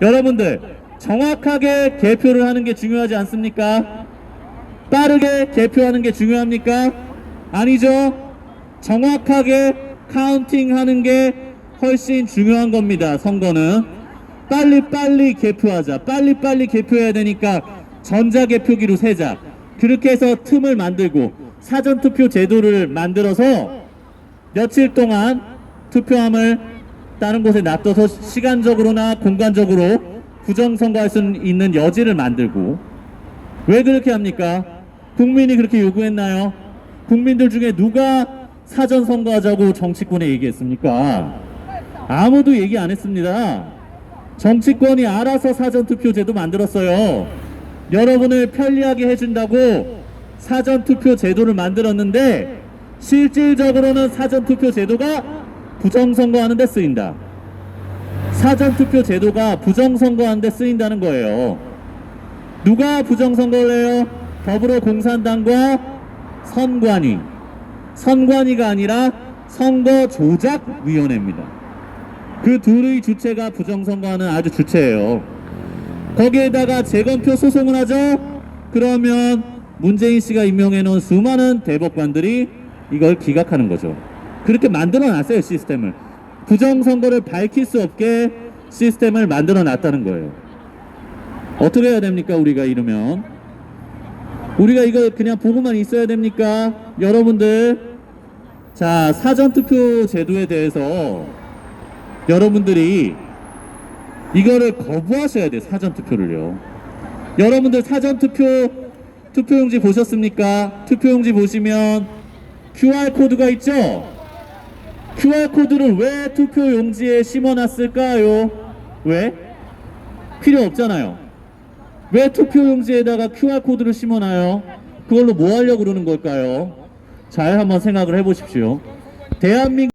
여러분들 정확하게 개표를 하는 게 중요하지 않습니까? 빠르게 개표하는 게 중요합니까? 아니죠. 정확하게 카운팅하는 게 훨씬 중요한 겁니다. 선거는 빨리빨리 개표하자. 빨리빨리 개표해야 되니까 전자개표기로 세자. 그렇게 해서 틈을 만들고 사전투표 제도를 만들어서 며칠 동안 투표함을 다른 곳에 놔둬서 시간적으로나 공간적으로 부정선거할 수 있는 여지를 만들고 왜 그렇게 합니까? 국민이 그렇게 요구했나요? 국민들 중에 누가 사전 선거하자고 정치권에 얘기했습니까? 아무도 얘기 안 했습니다. 정치권이 알아서 사전 투표제도 만들었어요. 여러분을 편리하게 해준다고 사전 투표 제도를 만들었는데 실질적으로는 사전 투표 제도가 부정 선거하는 데 쓰인다. 사전 투표 제도가 부정 선거하는 데 쓰인다는 거예요. 누가 부정선거를 해요? 더불어공산당과 선관위. 선관위가 아니라 선거조작위원회입니다. 그 둘의 주체가 부정선거하는 아주 주체예요. 거기에다가 재검표 소송을 하죠? 그러면 문재인 씨가 임명해 놓은 수많은 대법관들이 이걸 기각하는 거죠. 그렇게 만들어 놨어요, 시스템을. 부정선거를 밝힐 수 없게 시스템을 만들어 놨다는 거예요. 어떻게 해야 됩니까 우리가 이러면? 우리가 이거 그냥 보고만 있어야 됩니까? 여러분들 자 사전투표 제도에 대해서 여러분들이 이거를 거부하셔야 돼요 사전투표를요. 여러분들 사전투표 투표용지 보셨습니까? 투표용지 보시면 QR코드가 있죠 QR코드를 왜 투표 용지에 심어놨을까요 왜? 필요 없잖아요 왜 투표 용지에다가 QR코드를 심어놔요? 그걸로 뭐 하려고 그러는 걸까요? 잘 한번 생각을 해보십시오. 대한민국